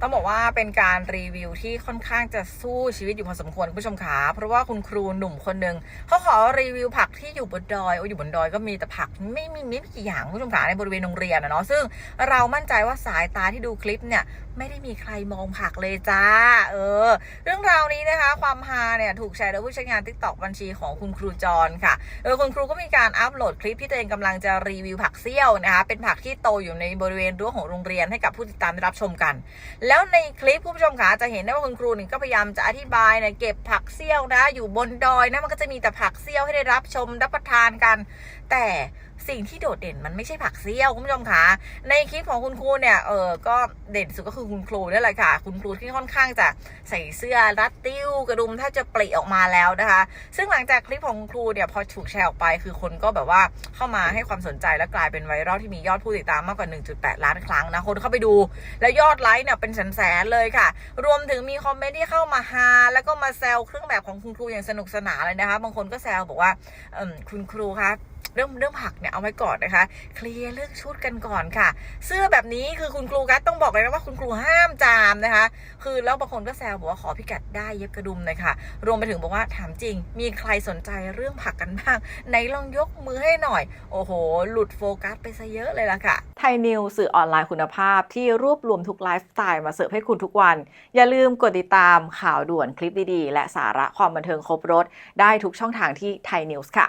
ต้องบอกว่าเป็นการรีวิวที่ค่อนข้างจะสู้ชีวิตอยู่พอสมควรคุณผู้ชมขาเพราะว่าคุณครูหนุ่มคนหนึ่งเขาขอรีวิวผักที่อยู่บนดอยโอ้อยู่บนดอยก็มีแต่ผักไม่มีไม่กี่อย่างคุณผู้ชมขาในบริเวณโรงเรียนนะเนาะซึ่งเรามั่นใจว่าสายตาที่ดูคลิปเนี่ยไม่ได้มีใครมองผักเลยจ้า เออ เรื่องราวนี้นะคะ ความฮาเนี่ยถูกแชร์โดยผู้ใช้งาน t ิ k t o k บัญชีของคุณครูจรค่ะโดยคุณครูก็มีการอัปโหลดคลิปที่ตัวเองกำลังจะรีวิวผักเซี่ยวนะคะ เป็นผักที่โตอยู่ในบริเวณรั้วของโรงเรียนให้กับผู้ติดตามได้รับชมกันแล้วในคลิปผู้ชมขาจะเห็นได้ว่าคุณครูนี่ก็พยายามจะอธิบายเนี่ยเก็บผักเสี้ยวนะ อยู่บนดอยนะมันก็จะมีแต่ผักเสี้ยวให้ได้รับชมรับประทานกัน แต่ สิ่งที่โดดเด่นมันไม่ใช่ผักเซี่ยวคุณผู้ชมคะในคลิปของคุณครูเนี่ยเออก็เด่นสุดก็คือคุณครูนี่แหละค่ะ คุณครูที่ค่อนข้างจะใส่เสื้อรัดติ้วกระดุมถ้าจะปลีออกมาแล้วนะคะ ซึ่งหลังจากคลิปของคุณครูเนี่ยพอถูกแชร์ออกไป คือคนก็แบบว่าเข้ามาให้ความสนใจและกลายเป็นไวรัลที่มียอดผู้ติดตามมากกว่า 1.8 ล้านครั้งนะคนเข้าไปดู แล้วยอดไลค์เนี่ยเป็นแสนๆเลยค่ะ รวมถึงมีคอมเมนต์ที่เข้ามาฮาแล้วก็มาแซวเครื่องแบบของคุณครูอย่างสนุกสนานเลยนะคะ บางคนก็แซวบอกว่าคุณครูคะ เรื่องเรื่องผักเนี่ยเอาไว้ก่อนนะคะ เคลียร์เรื่องชุดกันก่อนค่ะ เสื้อแบบนี้คือคุณครูกัสต้องบอกเลยนะว่าคุณครูห้ามจามนะคะ คือแล้วบางคนก็แซวบอกว่าขอพิกัดได้เย็บกระดุมหน่อยค่ะ รวมไปถึงบอกว่าถามจริง มีใครสนใจเรื่องผักกันบ้างไหนลองยกมือให้หน่อย โอ้โห หลุดโฟกัสไปซะเยอะเลยล่ะค่ะไทยนิวสื่อออนไลน์คุณภาพที่รวบรวมทุกไลฟ์สไตล์มาเสิร์ฟให้คุณทุกวัน อย่าลืมกดติดตามข่าวด่วนคลิปดีๆ และสาระความบันเทิงครบรถ ได้ทุกช่องทางที่ไทยนิวส์ค่ะ